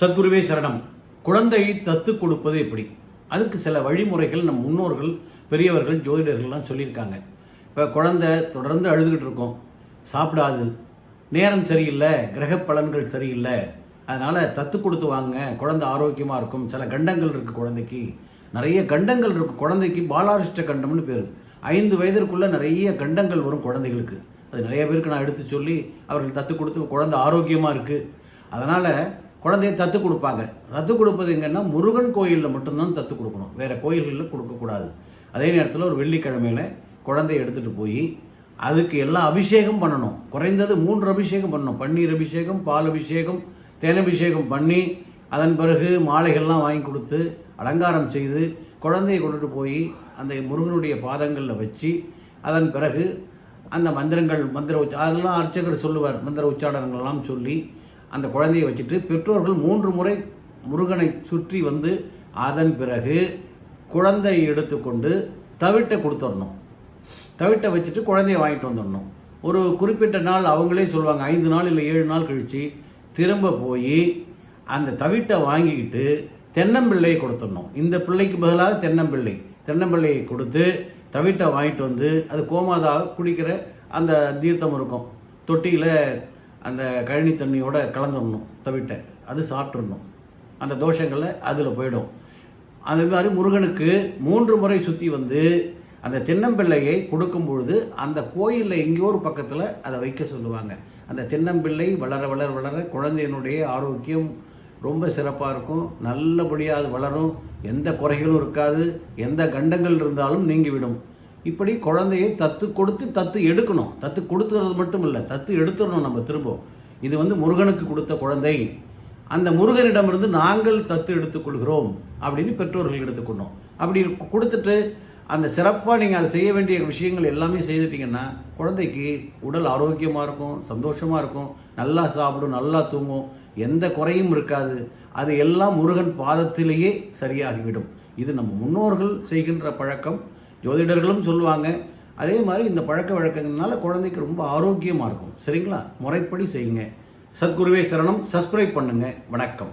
சத்குருவே சரணம். குழந்தையை தத்து கொடுப்பது எப்படி? அதுக்கு சில வழிமுறைகள் நம் முன்னோர்கள் பெரியவர்கள் ஜோதிடர்கள்லாம் சொல்லியிருக்காங்க. இப்போ குழந்தை தொடர்ந்து அழுதுகிட்டு இருக்கோம். சாப்பிடாது. நேரம் சரியில்லை. கிரக பலன்கள் சரியில்லை. அதனால் தத்து கொடுத்து வாங்க. குழந்தை ஆரோக்கியமாக இருக்கும். சில கண்டங்கள் இருக்குது குழந்தைக்கு. நிறைய கண்டங்கள் இருக்குது குழந்தைக்கு பாலாரிஷ்ட கண்டம்னு பேர். ஐந்து வயதிற்குள்ளே நிறைய கண்டங்கள் வரும் குழந்தைகளுக்கு. அது நிறைய பேருக்கு நான் எடுத்து சொல்லி அவர்கள் தத்து கொடுத்து குழந்தை ஆரோக்கியமாக இருக்குது அதனால் குழந்தைய தத்து கொடுப்பாங்க. தத்து கொடுப்பது எங்கன்னா முருகன் கோயிலில் மட்டும்தான் தத்து கொடுக்கணும். வேறு கோயில்களில் கொடுக்கக்கூடாது அதே நேரத்தில் ஒரு வெள்ளிக்கிழமையில் குழந்தைய எடுத்துகிட்டு போய் அதுக்கு எல்லாம் அபிஷேகம் பண்ணணும். குறைந்தது மூன்று அபிஷேகம் பண்ணணும். பன்னீர் அபிஷேகம் பால் அபிஷேகம் தேனபிஷேகம் பண்ணி அதன் பிறகு மாலைகள்லாம் வாங்கி கொடுத்து அலங்காரம் செய்து குழந்தையை கொண்டுட்டு போய் அந்த முருகனுடைய பாதங்களில் வச்சு அதன் பிறகு அந்த மந்திரங்கள் மந்திர உச்ச அதெல்லாம் அர்ச்சகர் சொல்லுவார். மந்திர உச்சாடனங்கள்லாம் சொல்லி அந்த குழந்தையை வச்சுட்டு பெற்றோர்கள் மூன்று முறை முருகனை சுற்றி வந்து அதன் பிறகு குழந்தையை எடுத்துக்கொண்டு தவிட்டை கொடுத்துடணும். தவிட்டை வச்சுட்டு குழந்தைய வாங்கிட்டு வந்துடணும். ஒரு குறிப்பிட்ட நாள் அவங்களே சொல்லுவாங்க ஐந்து நாள் இல்லை ஏழு நாள் கழித்து திரும்ப போய் அந்த தவிட்டை வாங்கிக்கிட்டு தென்னம்பிள்ளையை கொடுத்துடணும். இந்த பிள்ளைக்கு பதிலாக தென்னம்பிள்ளை. தென்னம்பிள்ளையை கொடுத்து தவிட்டை வாங்கிட்டு வந்து அது கோமாதா குடிக்கிற அந்த தீர்த்தம் இருக்கும். தொட்டியில் அந்த கழனி தண்ணியோட கலந்துடணும் தவிட்டை. அது சாப்பிட்றணும் அந்த தோஷங்களை அதில் போயிடும். அது மாதிரி முருகனுக்கு மூன்று முறை சுற்றி வந்து அந்த தென்னம்பிள்ளையை கொடுக்கும் பொழுது அந்த கோயிலில் எங்கேயோ ஒரு பக்கத்தில் அதை வைக்க சொல்லுவாங்க. அந்த தென்னம்பிள்ளை வளர வளர வளர குழந்தையினுடைய ஆரோக்கியம் ரொம்ப சிறப்பாக இருக்கும். நல்லபடியாக அது வளரும். எந்த குறைகளும் இருக்காது. எந்த கண்டங்கள் இருந்தாலும் நீங்கிவிடும். இப்படி குழந்தையை தத்து கொடுத்து தத்து எடுக்கணும். தத்து கொடுத்துறது மட்டும் இல்லை தத்து எடுத்துடணும் நம்ம திரும்பவும். இது வந்து முருகனுக்கு கொடுத்த குழந்தை. அந்த முருகனிடமிருந்து நாங்கள் தத்து எடுத்துக்கொள்கிறோம் அப்படின்னு பெற்றோர்கள் எடுத்துக்கணும் அப்படி கொடுத்துட்டு அந்த சிறப்பாக நீங்கள் அதை செய்ய வேண்டிய விஷயங்கள் எல்லாமே செய்துட்டிங்கன்னா குழந்தைக்கு உடல் ஆரோக்கியமாக இருக்கும் சந்தோஷமாக இருக்கும். நல்லா சாப்பிடும் நல்லா தூங்கும். எந்த குறையும் இருக்காது. அது எல்லாம் முருகன் பாதத்திலேயே சரியாகிவிடும். இது நம்ம முன்னோர்கள் செய்கின்ற பழக்கம். ஜோதிடர்களும் சொல்லுவாங்க. அதே மாதிரி இந்த பழக்க வழக்கங்கள்னால குழந்தைக்கு ரொம்ப ஆரோக்கியமாக இருக்கும். சரிங்களா? முறைப்படி செய்யுங்க. சத்குருவே சரணம். சப்ஸ்கிரைப் பண்ணுங்கள் வணக்கம்.